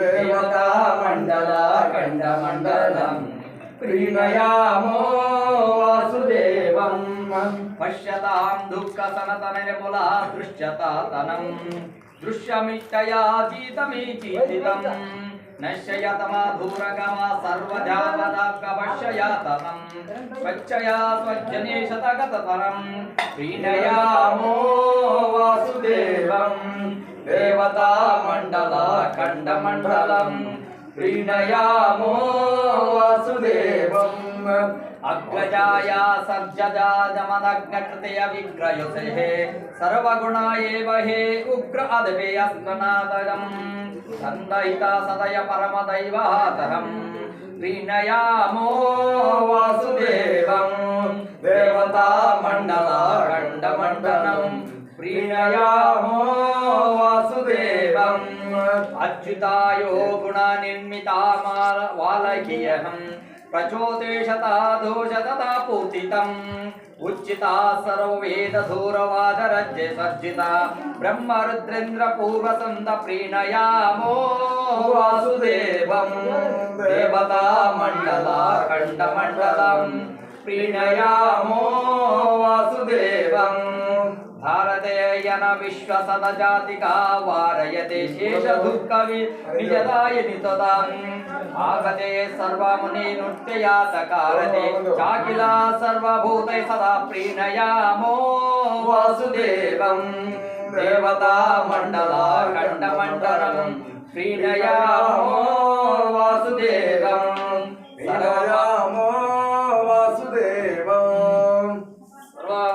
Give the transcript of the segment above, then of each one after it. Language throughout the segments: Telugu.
కేన వీక్షితా ప్రకృతియహం వాసుదేవం పశ్యతాం దుఃఖ సనతన నిర్మూలా దృశ్యతాతనం దృశ్యమిష్టయాతీతమీచీతితం సర్వజాపదాకవశ్యయాతనం స్వచ్ఛయా స్వజ్జనేశతగతతరం ప్రీణయామో వాసుదేవం దేవతామండలాఖండమండలం ప్రీణయామో వాసుదేవం. అగ్రజాయ సర్జజాజమదగ్నకృతయ విగ్రయుసే సర్వగుణా హే ఉగ్ర అదవే అస్మనాదరం సందయిత సదయ పరమదైవాతరం ప్రీణయామో వాసుదేవం. దేవతామండలాఖండమండలం ప్రీణయామో అచ్యుతాయో గుణ నిర్మితామాల వాలకీయహం ప్రచోదేశతా దోషతతా ఉచితా సర్వవేద ధూరవాదరజ్య సజ్జిత బ్రహ్మ రుద్రేంద్ర ప్రీణయామో వాసుదేవం దేవతామండలాఖండమండలం ప్రీణయామో వాసుదేవం భారతేయన విశ్వసద జాతికా వారయతే శేష దుఃఖ విజదాయని తదాం ఆగతే సర్వముని నృత్యయాతకారతే చాకిలా సర్వభూతై సదా ప్రీణయామో వాసుదేవం దేవతా మండలాఖండ మండలం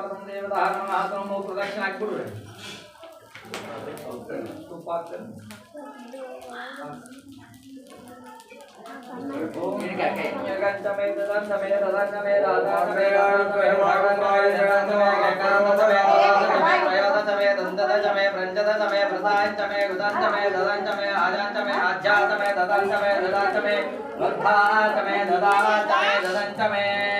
पात्रम देवदाहरण मात्रम वो प्रदक्षिणा गुरु है तो पात्र ओम इनका यगंतमे ददंतमे रदंतमे राधातमे गाणतमे भागंतमे जगंतमे गकरमतमे आदंतमे प्रयादतमे दंततमे प्रंजतमे प्रसायतमे उदंतमे ददंतमे आजंतमे आज्यातमे ददंतमे रदातमे वर्धातमे ददातमे ददंतमे